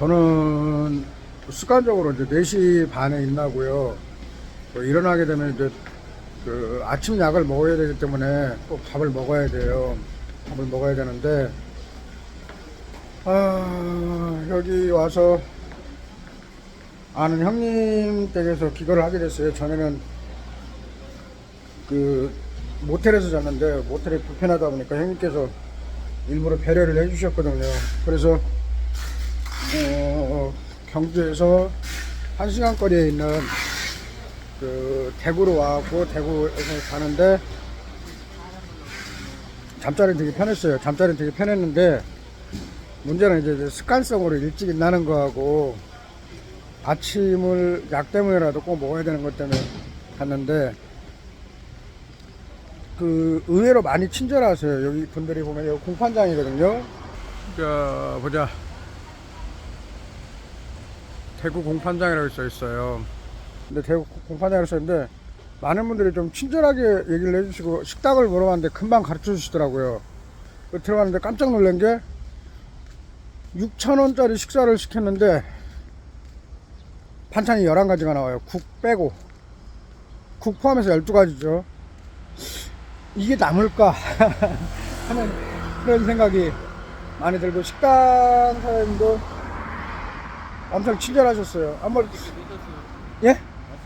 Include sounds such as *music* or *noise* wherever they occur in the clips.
저는 습관적으로 이제 4시 반에 일어나고요. 또 일어나게 되면 이제 그 아침 약을 먹어야 되기 때문에 꼭 밥을 먹어야 돼요. 밥을 먹어야 되는데, 아, 여기 와서 아는 형님 댁에서 기거를 하게 됐어요. 전에는 그 모텔에서 잤는데 모텔이 불편하다 보니까 형님께서 일부러 배려를 해주셨거든요. 그래서 어, 경주에서 한 시간 거리에 있는 그 대구로 와갖고 대구에서 가는데 잠자리 되게 편했어요. 잠자리 되게 편했는데 문제는 이제 습관성으로 일찍 일어나는 거하고 아침을 약 때문에라도 꼭 먹어야 되는 것 때문에 갔는데 그 의외로 많이 친절하세요. 여기 분들이 보면 여기 공판장이거든요. 자 보자. 대구 공판장이라고 써 있어요. 근데 대구 공판장이라고 써 있는데 많은 분들이 좀 친절하게 얘기를 해주시고 식당을 물어봤는데 금방 가르쳐 주시더라고요. 그 들어갔는데 깜짝 놀란 게 6,000원짜리 식사를 시켰는데 반찬이 11가지가 나와요. 국 빼고. 국 포함해서 12가지죠. 이게 남을까 *laughs* 하는 그런 생각이 많이 들고 식당 사장님도 엄청 친절하셨어요. 한번 예?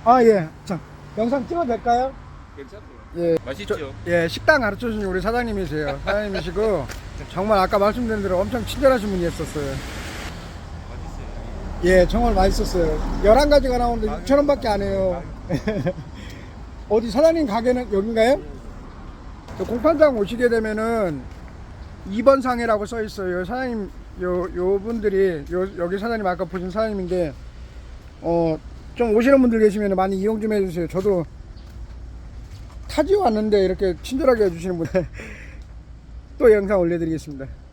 아 예. 참 영상 찍어도 될까요? 괜찮아요. 예. 맛있죠? 저- 예, 식당 가르쳐 주신 우리 사장님이세요. 사장님이시고 *laughs* 정말 아까 말씀드린 대로 엄청 친절하신 분이었었어요. 맛있어요. 예, 정말 맛있었어요. 11가지가 나오는데 6,000원 밖에 안 해요. *laughs* 어디 사장님 가게는 여긴가요? 저 공판장 오시게 되면은 2번 상해라고 써 있어요. 사장님, 요, 요 분들이, 요, 여기 사장님 아까 보신 사장님인데, 어, 좀 오시는 분들 계시면 많이 이용 좀 해주세요. 저도 타지 왔는데 이렇게 친절하게 해주시는 분에 *laughs* 또 영상 올려드리겠습니다.